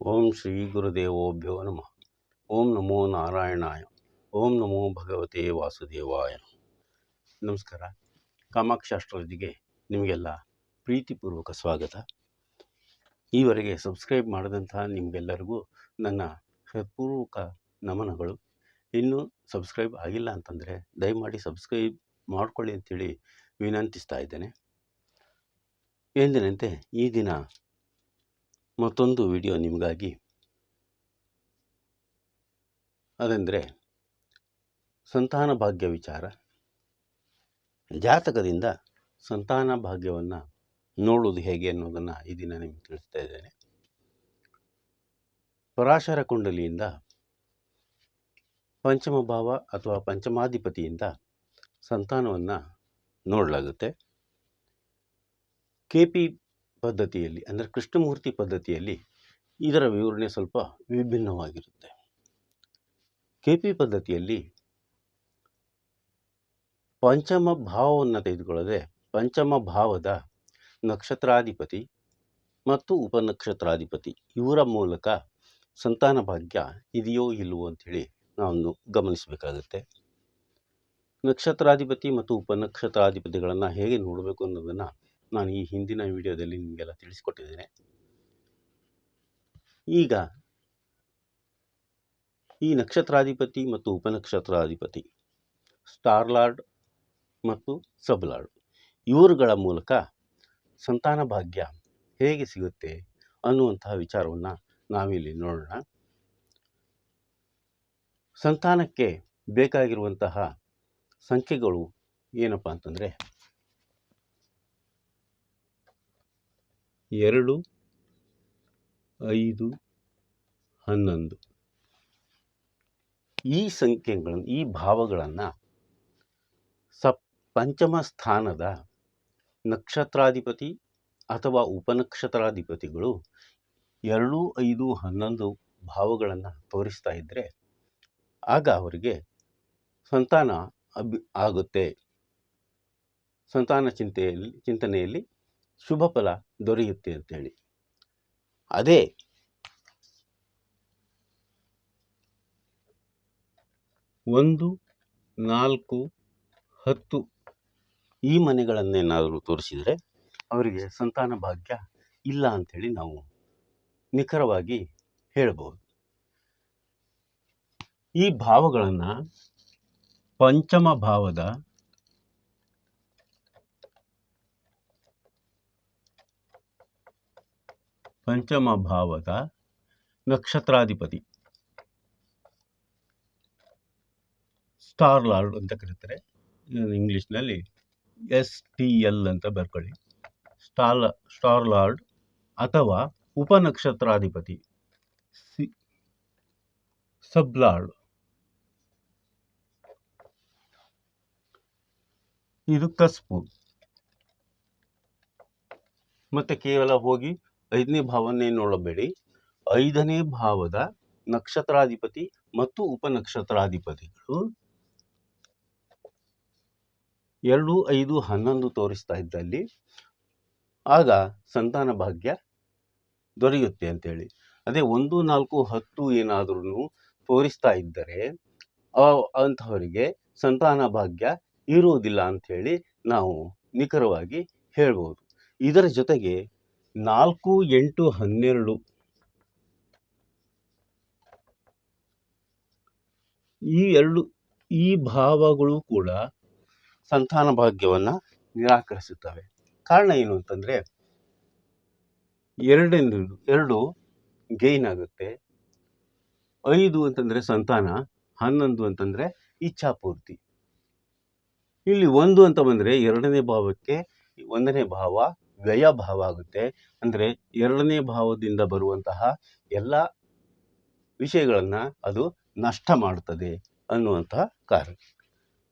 ಓಂ ಶ್ರೀ ಗುರುದೇವೋಭ್ಯೋ ನಮಃ. ಓಂ ನಮೋ ನಾರಾಯಣಾಯ. ಓಂ ನಮೋ ಭಗವತೆ ವಾಸುದೇವಾಯ. ನಮಸ್ಕಾರ. ಕಾಮಾಕ್ಷಿ ಅಸ್ಟ್ರಾಲಜಿಗೆ ನಿಮಗೆಲ್ಲ ಪ್ರೀತಿಪೂರ್ವಕ ಸ್ವಾಗತ. ಈವರೆಗೆ ಸಬ್ಸ್ಕ್ರೈಬ್ ಮಾಡಿದಂತಹ ನಿಮಗೆಲ್ಲರಿಗೂ ನನ್ನ ಹೃತ್ಪೂರ್ವಕ ನಮನಗಳು. ಇನ್ನೂ ಸಬ್ಸ್ಕ್ರೈಬ್ ಆಗಿಲ್ಲ ಅಂತಂದರೆ ದಯಮಾಡಿ ಸಬ್ಸ್ಕ್ರೈಬ್ ಮಾಡಿಕೊಳ್ಳಿ ಅಂತೇಳಿ ವಿನಂತಿಸ್ತಾ ಇದ್ದೇನೆ. ಎಂದಿನಂತೆ ಈ ದಿನ ಮತ್ತೊಂದು ವಿಡಿಯೋ ನಿಮಗಾಗಿ. ಅದೆಂದರೆ, ಸಂತಾನ ಭಾಗ್ಯ ವಿಚಾರ. ಜಾತಕದಿಂದ ಸಂತಾನ ಭಾಗ್ಯವನ್ನು ನೋಡುವುದು ಹೇಗೆ ಅನ್ನೋದನ್ನು ಈ ದಿನ ನಿಮಗೆ ತಿಳಿಸ್ತಾ ಇದ್ದೇನೆ. ಪರಾಶರ ಕುಂಡಲಿಯಿಂದ ಪಂಚಮ ಭಾವ ಅಥವಾ ಪಂಚಮಾಧಿಪತಿಯಿಂದ ಸಂತಾನವನ್ನು ನೋಡಲಾಗುತ್ತೆ. ಕೆ ಪಿ ಪದ್ಧತಿಯಲ್ಲಿ, ಅಂದರೆ ಕೃಷ್ಣಮೂರ್ತಿ ಪದ್ಧತಿಯಲ್ಲಿ ಇದರ ವಿವರಣೆ ಸ್ವಲ್ಪ ವಿಭಿನ್ನವಾಗಿರುತ್ತೆ. ಕೆ ಪಿ ಪದ್ಧತಿಯಲ್ಲಿ ಪಂಚಮ ಭಾವವನ್ನು ತೆಗೆದುಕೊಳ್ಳದೆ ಪಂಚಮ ಭಾವದ ನಕ್ಷತ್ರಾಧಿಪತಿ ಮತ್ತು ಉಪನಕ್ಷತ್ರಾಧಿಪತಿ ಇವರ ಮೂಲಕ ಸಂತಾನ ಭಾಗ್ಯ ಇದೆಯೋ ಇಲ್ಲವೋ ಅಂಥೇಳಿ ನಾವು ಗಮನಿಸಬೇಕಾಗುತ್ತೆ. ನಕ್ಷತ್ರಾಧಿಪತಿ ಮತ್ತು ಉಪನಕ್ಷತ್ರಾಧಿಪತಿಗಳನ್ನು ಹೇಗೆ ನೋಡಬೇಕು ಅನ್ನೋದನ್ನು ನಾನು ಈ ಹಿಂದಿನ ವಿಡಿಯೋದಲ್ಲಿ ನಿಮಗೆಲ್ಲ ತಿಳಿಸಿಕೊಟ್ಟಿದ್ದೇನೆ. ಈಗ ಈ ನಕ್ಷತ್ರಾಧಿಪತಿ ಮತ್ತು ಉಪನಕ್ಷತ್ರಾಧಿಪತಿ, ಸ್ಟಾರ್ಲಾರ್ಡ್ ಮತ್ತು ಸಬ್ಲಾರ್ಡ್, ಇವರುಗಳ ಮೂಲಕ ಸಂತಾನ ಭಾಗ್ಯ ಹೇಗೆ ಸಿಗುತ್ತೆ ಅನ್ನುವಂತಹ ವಿಚಾರವನ್ನು ನಾವಿಲ್ಲಿ ನೋಡೋಣ. ಸಂತಾನಕ್ಕೆ ಬೇಕಾಗಿರುವಂತಹ ಸಂಖ್ಯೆಗಳು ಏನಪ್ಪ ಅಂತಂದರೆ ಎರಡು, ಐದು, ಹನ್ನೊಂದು. ಈ ಸಂಖ್ಯೆಗಳನ್ನು, ಈ ಭಾವಗಳನ್ನು ಸಪ್, ಪಂಚಮ ಸ್ಥಾನದ ನಕ್ಷತ್ರಾಧಿಪತಿ ಅಥವಾ ಉಪನಕ್ಷತ್ರಾಧಿಪತಿಗಳು ಎರಡು, ಐದು, ಹನ್ನೊಂದು ಭಾವಗಳನ್ನು ತೋರಿಸ್ತಾ ಇದ್ದರೆ ಆಗ ಅವರಿಗೆ ಸಂತಾನ ಅಭಿ, ಆಗುತ್ತೆ. ಸಂತಾನ ಚಿಂತೆಯಲ್ಲಿ, ಚಿಂತನೆಯಲ್ಲಿ ಶುಭ ಫಲ ದೊರೆಯುತ್ತೆ ಅಂತೇಳಿ ಅದೇ ಒಂದು, ನಾಲ್ಕು, ಹತ್ತು ಈ ಮನೆಗಳನ್ನೇನಾದರೂ ತೋರಿಸಿದರೆ ಅವರಿಗೆ ಸಂತಾನ ಭಾಗ್ಯ ಇಲ್ಲ ಅಂಥೇಳಿ ನಾವು ನಿಖರವಾಗಿ ಹೇಳಬಹುದು ಈ ಭಾವಗಳನ್ನು ಪಂಚಮ ಭಾವದ ಪಂಚಮ ಭಾವದ ನಕ್ಷತ್ರಾಧಿಪತಿ. ಸ್ಟಾರ್ ಲಾರ್ಡ್ ಅಂತ ಕರೀತಾರೆ. ಇಂಗ್ಲೀಷ್ನಲ್ಲಿ ಎಸ್ ಟಿ ಎಲ್ ಅಂತ ಬರ್ಕೊಳ್ಳಿ. ಸ್ಟಾರ್ ಸ್ಟಾರ್ ಲಾರ್ಡ್ ಅಥವಾ ಉಪನಕ್ಷತ್ರಾಧಿಪತಿ. C, sub lord. ಇದು ಕಸ್ಪು. ಮತ್ತೆ ಕೇವಲ ಹೋಗಿ ಐದನೇ ಭಾವನ್ನೇ ನೋಡಬೇಡಿ. ಐದನೇ ಭಾವದ ನಕ್ಷತ್ರಾಧಿಪತಿ ಮತ್ತು ಉಪನಕ್ಷತ್ರಾಧಿಪತಿಗಳು ಎರಡು, ಐದು, ಹನ್ನೊಂದು ತೋರಿಸ್ತಾ ಇದ್ದಲ್ಲಿ ಆಗ ಸಂತಾನ ಭಾಗ್ಯ ದೊರೆಯುತ್ತೆ ಅಂತೇಳಿ. ಅದೇ ಒಂದು, ನಾಲ್ಕು, ಹತ್ತು ಏನಾದ್ರೂ ತೋರಿಸ್ತಾ ಇದ್ದರೆ ಅಂಥವರಿಗೆ ಸಂತಾನ ಭಾಗ್ಯ ಇರುವುದಿಲ್ಲ ಅಂಥೇಳಿ ನಾವು ನಿಖರವಾಗಿ ಹೇಳ್ಬೋದು. ಇದರ ಜೊತೆಗೆ ನಾಲ್ಕು ಎಂಟು ಹನ್ನೆರಡು. ಈ ಎರಡು, ಈ ಭಾವಗಳು ಕೂಡ ಸಂತಾನ ಭಾಗ್ಯವನ್ನು ನಿರಾಕರಿಸುತ್ತವೆ. ಕಾರಣ ಏನು ಅಂತಂದರೆ ಎರಡನೇ ಎರಡು ಗೈನ್ ಆಗುತ್ತೆ. ಐದು ಅಂತಂದರೆ ಸಂತಾನ, ಹನ್ನೊಂದು ಅಂತಂದರೆ ಇಚ್ಛಾಪೂರ್ತಿ. ಇಲ್ಲಿ ಒಂದು ಅಂತ ಬಂದರೆ ಎರಡನೇ ಭಾವಕ್ಕೆ ಒಂದನೇ ಭಾವ ವ್ಯಯ ಭಾವ ಆಗುತ್ತೆ ಅಂದರೆ ಎರಡನೇ ಭಾವದಿಂದ ಬರುವಂತಹ ಎಲ್ಲ ವಿಷಯಗಳನ್ನು ಅದು ನಷ್ಟ ಮಾಡುತ್ತದೆ ಅನ್ನುವಂತಹ ಕಾರಣ.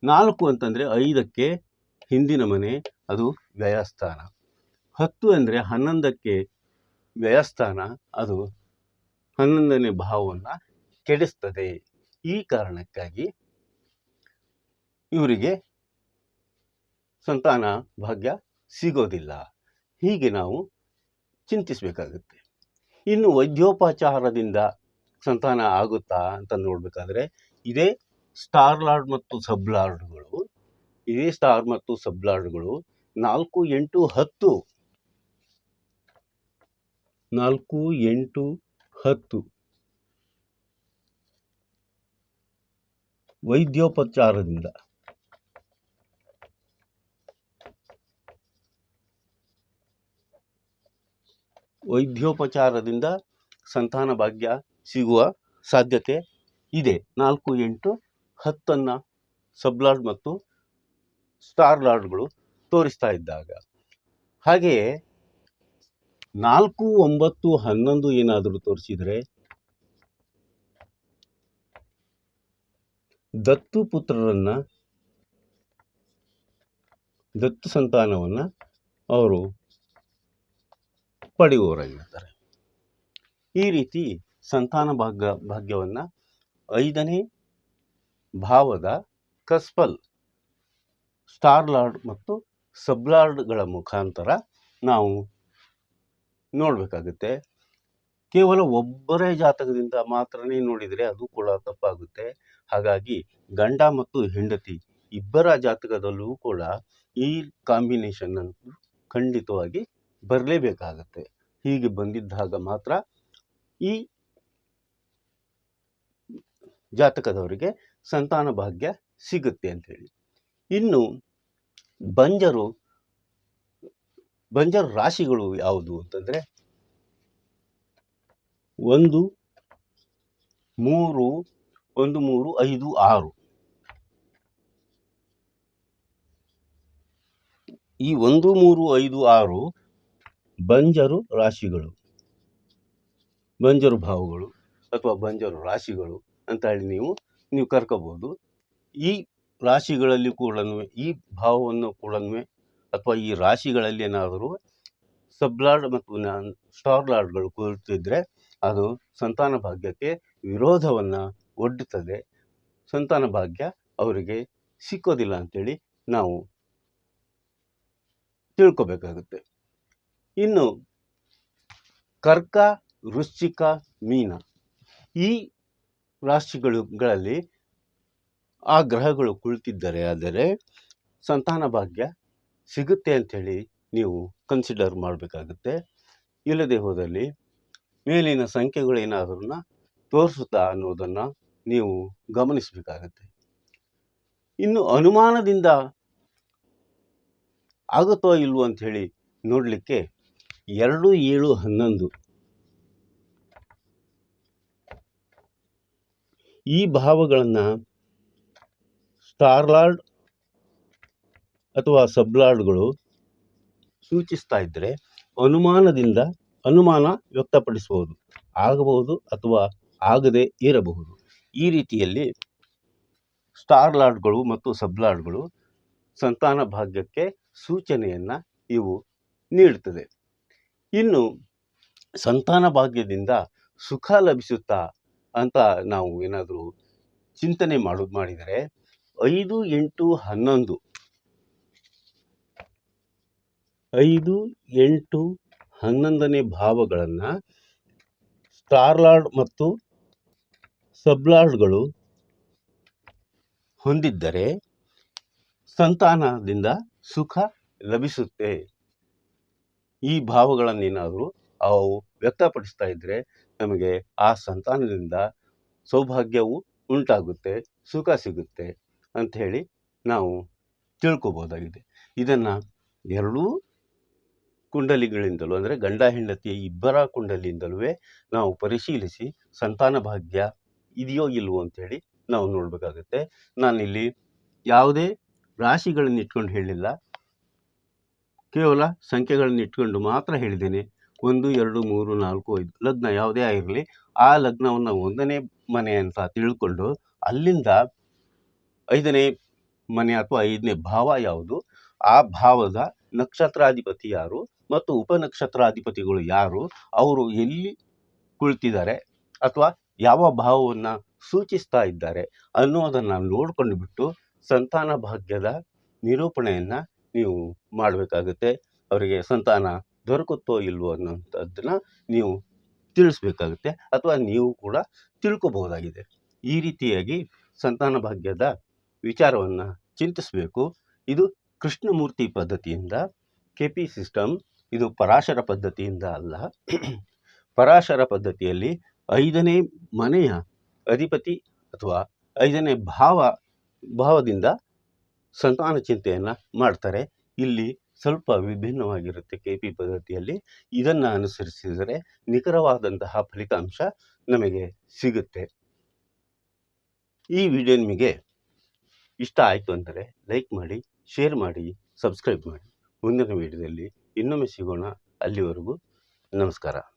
ನಾಲ್ಕು ಅಂತಂದರೆ ಐದಕ್ಕೆ ಹಿಂದಿನ ಮನೆ, ಅದು ವ್ಯಯಸ್ಥಾನ. ಹತ್ತು ಅಂದರೆ ಹನ್ನೊಂದಕ್ಕೆ ವ್ಯಯಸ್ಥಾನ, ಅದು ಹನ್ನೊಂದನೇ ಭಾವವನ್ನು ಕೆಡಿಸ್ತದೆ. ಈ ಕಾರಣಕ್ಕಾಗಿ ಇವರಿಗೆ ಸಂತಾನ ಭಾಗ್ಯ ಸಿಗೋದಿಲ್ಲ. ಹೀಗೆ ನಾವು ಚಿಂತಿಸಬೇಕಾಗುತ್ತೆ. ಇನ್ನು ವೈದ್ಯೋಪಚಾರದಿಂದ ಸಂತಾನ ಆಗುತ್ತಾ ಅಂತ ನೋಡಬೇಕಾದ್ರೆ, ಇದೇ ಸ್ಟಾರ್ ಲಾರ್ಡ್ ಮತ್ತು ಸಬ್ ಲಾರ್ಡ್ಗಳು, ಇದೇ ಸ್ಟಾರ್ ಮತ್ತು ಸಬ್ ಲಾರ್ಡ್ಗಳು ನಾಲ್ಕು ಎಂಟು ಹತ್ತು, ನಾಲ್ಕು ಎಂಟು ಹತ್ತು ವೈದ್ಯೋಪಚಾರದಿಂದ ವೈದ್ಯೋಪಚಾರದಿಂದ ಸಂತಾನ ಭಾಗ್ಯ ಸಿಗುವ ಸಾಧ್ಯತೆ ಇದೆ. ನಾಲ್ಕು, ಎಂಟು, ಹತ್ತನ್ನು ಸಬ್ಲಾರ್ಡ್ ಮತ್ತು ಸ್ಟಾರ್ ಲಾರ್ಡ್ಗಳು ತೋರಿಸ್ತಾ ಇದ್ದಾಗ. ಹಾಗೆಯೇ ನಾಲ್ಕು, ಒಂಬತ್ತು, ಹನ್ನೊಂದು ಏನಾದರೂ ತೋರಿಸಿದರೆ ದತ್ತು ಪುತ್ರರನ್ನು ದತ್ತು ಸಂತಾನವನ್ನು ಅವರು ಪಡೆಯುವವರಾಗಿರ್ತಾರೆ ಈ ರೀತಿ ಸಂತಾನ ಭಾಗ್ಯ, ಭಾಗ್ಯವನ್ನು ಐದನೇ ಭಾವದ ಕಸ್ಪಲ್, ಸ್ಟಾರ್ ಲಾರ್ಡ್ ಮತ್ತು ಸಬ್ಲಾರ್ಡ್ಗಳ ಮುಖಾಂತರ ನಾವು ನೋಡಬೇಕಾಗುತ್ತೆ. ಕೇವಲ ಒಬ್ಬರೇ ಜಾತಕದಿಂದ ಮಾತ್ರನೇ ನೋಡಿದರೆ ಅದು ಕೂಡ ತಪ್ಪಾಗುತ್ತೆ. ಹಾಗಾಗಿ ಗಂಡ ಮತ್ತು ಹೆಂಡತಿ ಇಬ್ಬರ ಜಾತಕದಲ್ಲೂ ಕೂಡ ಈ ಕಾಂಬಿನೇಷನ್ ಅನ್ನು ಖಂಡಿತವಾಗಿ ಬರಲೇಬೇಕಾಗತ್ತೆ. ಹೀಗೆ ಬಂದಿದ್ದಾಗ ಮಾತ್ರ ಈ ಜಾತಕದವರಿಗೆ ಸಂತಾನ ಭಾಗ್ಯ ಸಿಗುತ್ತೆ ಅಂತ ಹೇಳಿ. ಇನ್ನು ಬಂಜರು ಬಂಜರು ರಾಶಿಗಳು ಯಾವುದು ಅಂತಂದರೆ ಒಂದು, ಮೂರು ಒಂದು, ಮೂರು, ಐದು, ಆರು. ಈ ಒಂದು, ಮೂರು, ಐದು, ಆರು ಬಂಜರು ರಾಶಿಗಳು. ಬಂಜರು ಭಾವಗಳು ಅಥವಾ ಬಂಜರು ರಾಶಿಗಳು ಅಂತ ಹೇಳಿ ನೀವು ನೀವು ಕರ್ಕೋಬಹುದು ಈ ರಾಶಿಗಳಲ್ಲಿ ಕೂಡ ಈ ಭಾವವನ್ನು ಕೂಡ ಅಥವಾ ಈ ರಾಶಿಗಳಲ್ಲಿ ಏನಾದರೂ ಸಬ್ಲಾರ್ಡ್ ಮತ್ತು ಸ್ಟಾರ್ ಲಾರ್ಡ್ಗಳು ಕೂರುತ್ತಿದ್ದರೆ ಅದು ಸಂತಾನ ಭಾಗ್ಯಕ್ಕೆ ವಿರೋಧವನ್ನು ಒಡ್ಡುತ್ತದೆ ಸಂತಾನ ಭಾಗ್ಯ ಅವರಿಗೆ ಸಿಕ್ಕೋದಿಲ್ಲ ಅಂತೇಳಿ ನಾವು ತಿಳ್ಕೊಬೇಕಾಗುತ್ತೆ. ಇನ್ನು ಕರ್ಕ ವೃಶ್ಚಿಕ ಮೀನ. ಈ ರಾಶಿಗಳುಗಳಲ್ಲಿ ಆ ಗ್ರಹಗಳು ಕುಳಿತಿದ್ದರೆ ಆದರೆ ಸಂತಾನ ಭಾಗ್ಯ ಸಿಗುತ್ತೆ ಅಂಥೇಳಿ ನೀವು ಕನ್ಸಿಡರ್ ಮಾಡಬೇಕಾಗುತ್ತೆ. ಇಲ್ಲದೆ ಹೋದಲ್ಲಿ ಮೇಲಿನ ಸಂಖ್ಯೆಗಳೇನಾದ್ರೂ ತೋರಿಸುತ್ತಾ ಅನ್ನೋದನ್ನು ನೀವು ಗಮನಿಸಬೇಕಾಗತ್ತೆ. ಇನ್ನು ಅನುಮಾನದಿಂದ ಆಗುತ್ತೋ ಇಲ್ವೋ ಅಂಥೇಳಿ ನೋಡಲಿಕ್ಕೆ ಎರಡು ಏಳು ಹನ್ನೊಂದು. ಈ ಭಾವಗಳನ್ನು ಸ್ಟಾರ್ಲಾರ್ಡ್ ಅಥವಾ ಸಬ್ಲಾರ್ಡ್ಗಳು ಸೂಚಿಸ್ತಾ ಇದ್ದರೆ ಅನುಮಾನದಿಂದ ಅನುಮಾನ ವ್ಯಕ್ತಪಡಿಸಬಹುದು. ಆಗಬಹುದು ಅಥವಾ ಆಗದೆ ಇರಬಹುದು. ಈ ರೀತಿಯಲ್ಲಿ ಸ್ಟಾರ್ ಲಾರ್ಡ್ಗಳು ಮತ್ತು ಸಬ್ಲಾರ್ಡ್ಗಳು ಸಂತಾನ ಭಾಗ್ಯಕ್ಕೆ ಸೂಚನೆಯನ್ನು ಇವು ನೀಡುತ್ತದೆ ಇನ್ನು ಸಂತಾನ ಭಾಗ್ಯದಿಂದ ಸುಖ ಲಭಿಸುತ್ತಾ ಅಂತ ನಾವು ಏನಾದರೂ ಚಿಂತನೆ ಮಾಡೋದು ಮಾಡಿದರೆ ಐದು ಎಂಟು ಹನ್ನೊಂದು. ಐದು ಎಂಟು ಹನ್ನೊಂದನೇ ಭಾವಗಳನ್ನು ಸ್ಟಾರ್ಲಾರ್ಡ್ ಮತ್ತು ಸಬ್ಲಾರ್ಡ್ಗಳು ಹೊಂದಿದ್ದರೆ ಸಂತಾನದಿಂದ ಸುಖ ಲಭಿಸುತ್ತೆ. ಈ ಭಾವಗಳನ್ನೇನಾದರೂ ಅವು ವ್ಯಕ್ತಪಡಿಸ್ತಾ ಇದ್ದರೆ ನಮಗೆ ಆ ಸಂತಾನದಿಂದ ಸೌಭಾಗ್ಯವು ಉಂಟಾಗುತ್ತೆ, ಸುಖ ಸಿಗುತ್ತೆ ಅಂಥೇಳಿ ನಾವು ತಿಳ್ಕೊಬೋದಾಗಿದೆ. ಇದನ್ನು ಎರಡೂ ಕುಂಡಲಿಗಳಿಂದಲೂ ಅಂದರೆ ಗಂಡ, ಹೆಂಡತಿಯ ಇಬ್ಬರ ಕುಂಡಲಿಯಿಂದಲೂ ನಾವು ಪರಿಶೀಲಿಸಿ ಸಂತಾನ ಭಾಗ್ಯ ಇದೆಯೋ ಇಲ್ವೋ ಅಂಥೇಳಿ ನಾವು ನೋಡಬೇಕಾಗುತ್ತೆ. ನಾನಿಲ್ಲಿ ಯಾವುದೇ ರಾಶಿಗಳನ್ನು ಇಟ್ಕೊಂಡು ಹೇಳಿಲ್ಲ. ಕೇವಲ ಸಂಖ್ಯೆಗಳನ್ನು ಇಟ್ಕೊಂಡು ಮಾತ್ರ ಹೇಳಿದ್ದೇನೆ. ಒಂದು, ಎರಡು, ಮೂರು, ನಾಲ್ಕು, ಐದು ಲಗ್ನ ಯಾವುದೇ ಆಗಿರಲಿ, ಆ ಲಗ್ನವನ್ನು ಒಂದನೇ ಮನೆ ಅಂತ ತಿಳ್ಕೊಂಡು ಅಲ್ಲಿಂದ ಐದನೇ ಮನೆ ಅಥವಾ ಐದನೇ ಭಾವ ಯಾವುದು? ಆ ಭಾವದ ನಕ್ಷತ್ರಾಧಿಪತಿ ಯಾರು ಮತ್ತು ಉಪನಕ್ಷತ್ರಾಧಿಪತಿಗಳು ಯಾರು? ಅವರು ಎಲ್ಲಿ ಕುಳಿತಿದ್ದಾರೆ ಅಥವಾ ಯಾವ ಭಾವವನ್ನು ಸೂಚಿಸ್ತಾ ಇದ್ದಾರೆ ಅನ್ನೋದನ್ನು ನೋಡಿಕೊಂಡು ಬಿಟ್ಟು ಸಂತಾನ ಭಾಗ್ಯದ ನಿರೂಪಣೆಯನ್ನು ನೀವು ಮಾಡಬೇಕಾಗುತ್ತೆ. ಅವರಿಗೆ ಸಂತಾನ ದೊರಕುತ್ತೋ ಇಲ್ವೋ ಅನ್ನೋಂಥದ್ದನ್ನು ನೀವು ತಿಳಿಸ್ಬೇಕಾಗುತ್ತೆ ಅಥವಾ ನೀವು ಕೂಡ ತಿಳ್ಕೊಬಹುದಾಗಿದೆ. ಈ ರೀತಿಯಾಗಿ ಸಂತಾನ ಭಾಗ್ಯದ ವಿಚಾರವನ್ನು ಚಿಂತಿಸಬೇಕು. ಇದು ಕೃಷ್ಣಮೂರ್ತಿ ಪದ್ಧತಿಯಿಂದ ಕೆ ಪಿ ಸಿಸ್ಟಮ್ ಇದು ಪರಾಶರ ಪದ್ಧತಿಯಿಂದ ಅಲ್ಲ. ಪರಾಶರ ಪದ್ಧತಿಯಲ್ಲಿ ಐದನೇ ಮನೆಯ ಅಧಿಪತಿ ಅಥವಾ ಐದನೇ ಭಾವ, ಭಾವದಿಂದ ಸಂತಾನ ಚಿಂತೆಯನ್ನು ಮಾಡ್ತಾರೆ. ಇಲ್ಲಿ ಸ್ವಲ್ಪ ವಿಭಿನ್ನವಾಗಿರುತ್ತೆ ಕೆ ಪಿ ಪದ್ಧತಿಯಲ್ಲಿ. ಇದನ್ನು ಅನುಸರಿಸಿದರೆ ನಿಖರವಾದಂತಹ ಫಲಿತಾಂಶ ನಮಗೆ ಸಿಗುತ್ತೆ. ಈ ವಿಡಿಯೋ ನಿಮಗೆ ಇಷ್ಟ ಆಯಿತು ಅಂದರೆ ಲೈಕ್ ಮಾಡಿ, ಶೇರ್ ಮಾಡಿ, ಸಬ್ಸ್ಕ್ರೈಬ್ ಮಾಡಿ. ಮುಂದಿನ ವಿಡಿಯೋದಲ್ಲಿ ಇನ್ನೊಮ್ಮೆ ಸಿಗೋಣ. ಅಲ್ಲಿವರೆಗೂ ನಮಸ್ಕಾರ.